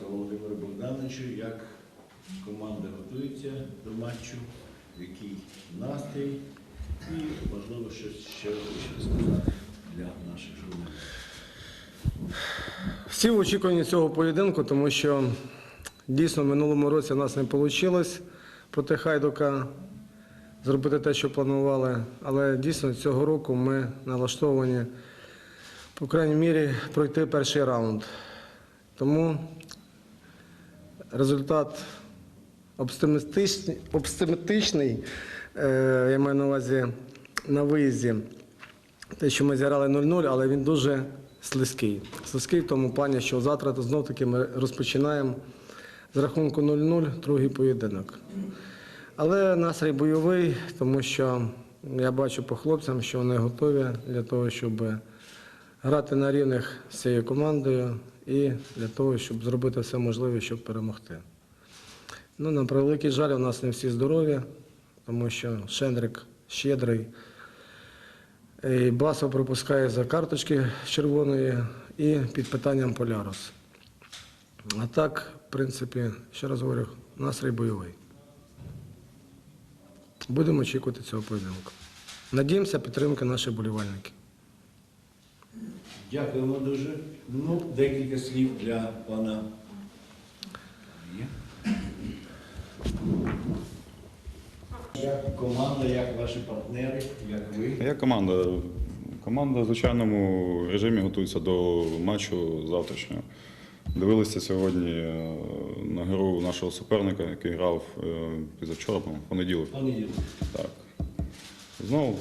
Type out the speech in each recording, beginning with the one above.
ласка, Володимиру Богдановичу, як команда готується до матчу, який настрій і, можливо, щось ще ви сказати для наших журналістів. Всі в очікуванні цього поєдинку, тому що дійсно в минулому році в нас не вийшло проти Хайдука зробити те, що планували. Але дійсно цього року ми налаштовані, по крайній мірі, пройти перший раунд. Тому результат оптимістичний, е, я маю на увазі на виїзді. Те, що ми зіграли 0-0, але він дуже слизький. Слизький в тому плані, що завтра знов таки ми розпочинаємо з рахунку 0-0 другий поєдинок. Але настрій бойовий, тому що я бачу по хлопцям, що вони готові для того, щоб грати на рівних з цією командою і для того, щоб зробити все можливе, щоб перемогти. Ну, на превеликий жаль, у нас не всі здорові, тому що Шендрик щедрий. І Басов пропускає за карточки червоної і під питанням Полярус. А так, в принципі, ще раз говорю, настрій бойовий. Будемо очікувати цього поєдинку. Надіємося підтримки наших болівальників. Дякуємо дуже. Ну, декілька слів для пана. Як команда, як ваші партнери, як ви? Як команда? Команда в звичайному режимі готується до матчу завтрашнього. Дивилися сьогодні е, на гру нашого суперника, який грав е, позавчора, по-моєму, в понеділок. Понеділок. Так. Знову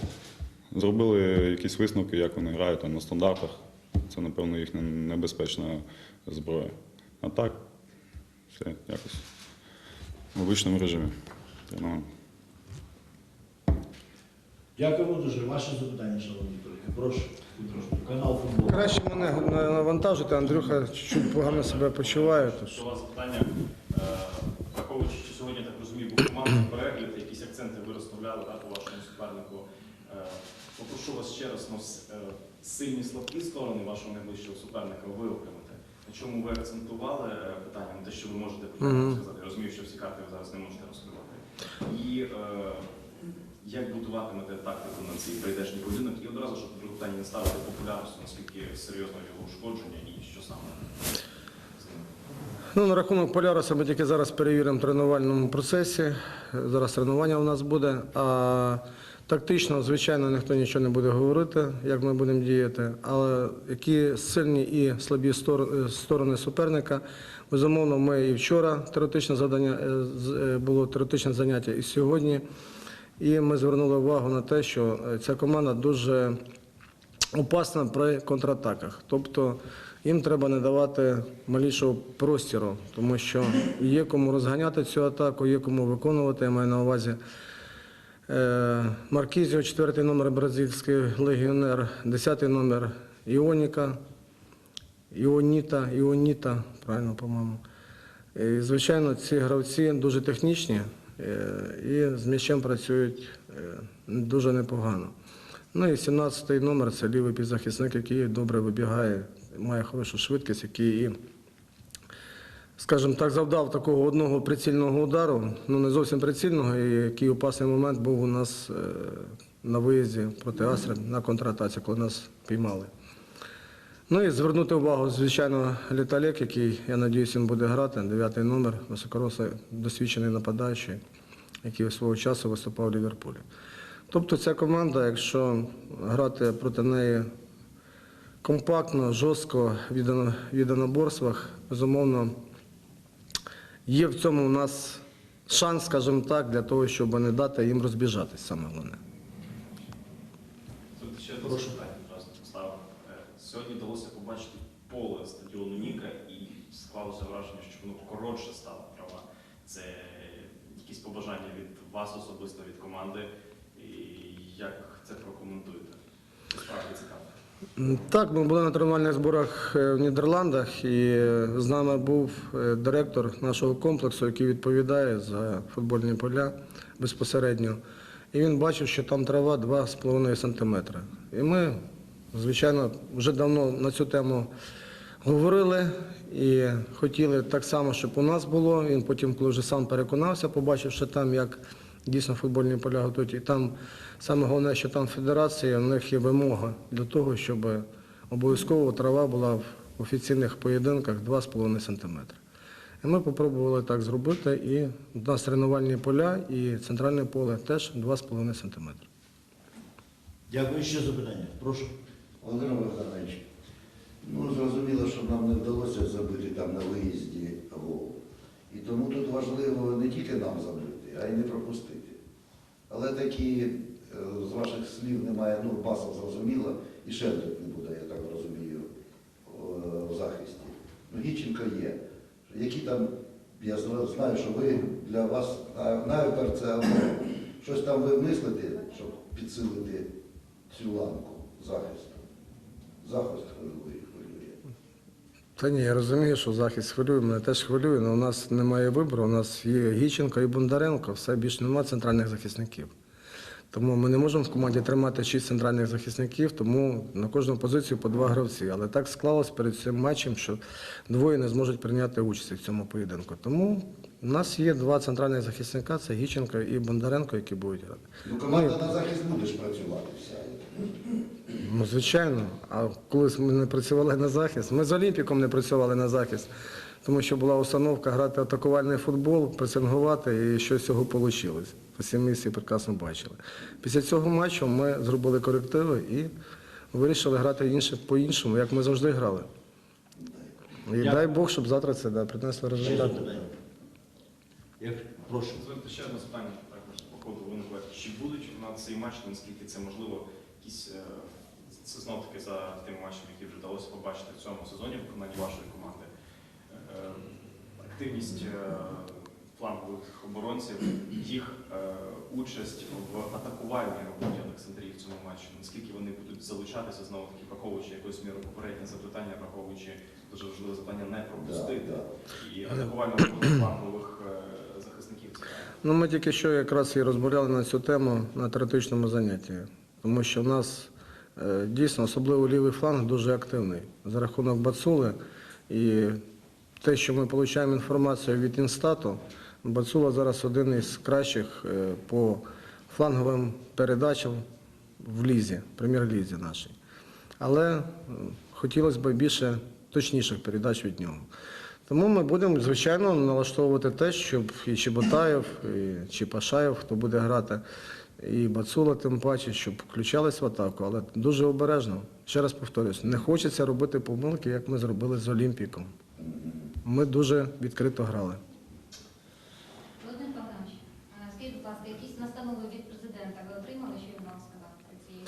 зробили якісь висновки, як вони грають там на стандартах. Це, напевно, їхня небезпечна зброя. А так, все якось в обичному режимі. тренуємо. Дякуємо дуже. Ваше запитання, шановні колеги. Прошу, трошки. Канал футбол. Краще мене навантажити, Андрюха чуть погано себе почуває. Тож. До вас питання, е, враховуючи, що сьогодні, так розумію, був командний перегляд, якісь акценти ви розставляли так, у вашому супернику. Е, Попрошу вас ще раз ну, е, сильні слабкі сторони вашого найближчого суперника виокремити. На чому ви акцентували е, питання, на те, що ви можете сказати. Я розумію, що всі карти ви зараз не можете розкривати. І е, як будуватимете тактику на цей прийдешній поєдинок, і одразу, щоб друге питання не ставити популярності, наскільки серйозно його ушкодження і що саме. Ну, на рахунок Поляруса ми тільки зараз перевіримо в тренувальному процесі. Зараз тренування у нас буде. А тактично, звичайно, ніхто нічого не буде говорити, як ми будемо діяти. Але які сильні і слабі сторони суперника, безумовно, ми і вчора теоретичне завдання е, е, було теоретичне заняття, і сьогодні. І ми звернули увагу на те, що е, ця команда дуже опасна при контратаках. Тобто їм треба не давати малішого простіру, тому що є кому розганяти цю атаку, є кому виконувати. Я маю на увазі е, Маркізіо, четвертий номер бразильський легіонер, десятий номер Іоніка, Іоніта, Іоніта, правильно, по-моєму. Звичайно, ці гравці дуже технічні е, і з м'ячем працюють е, дуже непогано. Ну і 17-й номер це лівий підзахисник, який добре вибігає, має хорошу швидкість, який і, скажімо так, завдав такого одного прицільного удару, ну не зовсім прицільного, і який опасний момент був у нас е, на виїзді проти Астри на контратаці, коли нас піймали. Ну і звернути увагу, звичайно, Літалек, який, я сподіваюся, він буде грати, дев'ятий номер, високорослий, досвідчений нападаючий, який свого часу виступав у Ліверпулі. Тобто ця команда, якщо грати проти неї компактно, жорстко, в єдино- в єдиноборствах, безумовно, є в цьому у нас шанс, скажімо так, для того, щоб не дати їм розбіжатись, саме головне. Тут ще одне питання одразу поставив. Е, Сьогодні вдалося побачити поле стадіону Ніка і склалося враження, що воно коротше стало трава. Це якісь побажання від вас особисто, від команди. І як це прокоментуєте? Це справді цікаво. Так, ми були на тренувальних зборах е, в Нідерландах, і е, з нами був е, директор нашого комплексу, який відповідає за футбольні поля безпосередньо. І він бачив, що там трава 2,5 см. І ми, звичайно, вже давно на цю тему говорили і хотіли так само, щоб у нас було. Він потім, коли вже сам переконався, побачивши там, як дійсно футбольні поля готують. І там саме головне, що там федерація, у них є вимога для того, щоб обов'язково трава була в офіційних поєдинках 2,5 см. І ми спробували так зробити, і у нас тренувальні поля і центральне поле теж 2,5 см. Дякую. Ще запитання. Прошу. Володимир Богданович, ну зрозуміло, що нам не вдалося забити там на виїзді гол. І тому тут важливо не тільки нам забити, а й не пропустити. Але такі, е, з ваших слів немає, ну, Басов зрозуміло, і Шелдик не буде, я так розумію, в захисті. Ну, Гіченко є. Які там, я знаю, що ви для вас на- найпер це щось там ви мислите, щоб підсилити цю ланку захисту. Захист хвилює, хвилює. Та ні, я розумію, що захист хвилює, мене теж хвилює, але у нас немає вибору. У нас є Гіченко і Бондаренко, все більше немає центральних захисників. Тому ми не можемо в команді тримати шість центральних захисників, тому на кожну позицію по два гравці. Але так склалось перед цим матчем, що двоє не зможуть прийняти участь в цьому поєдинку. Тому у нас є два центральних захисника це Гіченко і Бондаренко, які будуть грати. Ну, команда на захист буде працювати вся. Ну, звичайно. А колись ми не працювали на захист. Ми з Олімпіком не працювали на захист, тому що була установка грати атакувальний футбол, пресингувати, і що з цього вийшло. Всі всі прекрасно бачили. Після цього матчу ми зробили корективи і вирішили грати інше по-іншому, як ми завжди грали. І дай Бог, щоб завтра це да, принесло результат. Як? Прошу. Дозвольте ще одне запитання також по ходу виникло. Чи будуть на цей матч, наскільки це можливо, якісь е, це знов таки за тими матчами, які вже вдалося побачити в цьому сезоні в виконанні вашої команди? Е, Активність е, флангових оборонців, їх е, участь в атакувальній роботі Олександрії в цьому матчі. Наскільки вони будуть залучатися знову таки, враховуючи якоюсь міру попереднє запитання, враховуючи дуже важливе запитання не пропустити Да, і атакувальну роботу флангових захисників. Ну, ми тільки що якраз і розмовляли на цю тему на теоретичному занятті, тому що в нас дійсно особливо лівий фланг дуже активний за рахунок Бацули. І те, що ми отримуємо інформацію від Інстату, Бацула зараз один із кращих е, по фланговим передачам в лізі, прем'єр-лізі нашій. Але е, хотілося б більше точніших передач від нього. Тому ми будемо, звичайно, налаштовувати те, щоб і Чеботаєв, і Чіпашаєв, хто буде грати, і Бацула, тим паче, щоб включались в атаку, але дуже обережно. Ще раз повторюсь, не хочеться робити помилки, як ми зробили з Олімпіком. Ми дуже відкрито грали. Володимир Богданович, скажіть, будь ласка, якісь настанови від президента ви отримали, що він вам сказав про цієї?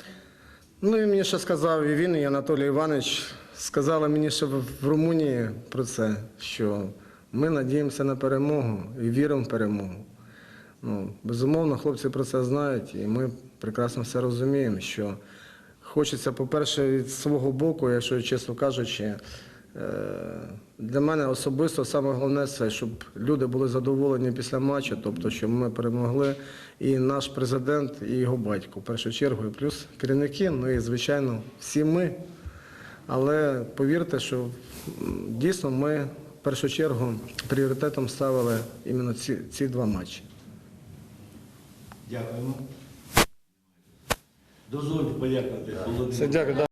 Ну і мені ще сказав і він, і Анатолій Іванович сказали мені ще в Румунії про це, що ми надіємося на перемогу і віримо в перемогу. Ну, безумовно, хлопці про це знають, і ми прекрасно все розуміємо, що хочеться, по-перше, від свого боку, якщо чесно кажучи, е, для мене особисто саме головне це, щоб люди були задоволені після матчу, тобто, щоб ми перемогли і наш президент, і його батько, в першу чергу, і плюс керівники, ну і звичайно, всі ми. Але повірте, що дійсно ми в першу чергу пріоритетом ставили іменно ці, ці два матчі. Дякуємо. Дозвольте подякувати Володимиру. Все, дякую.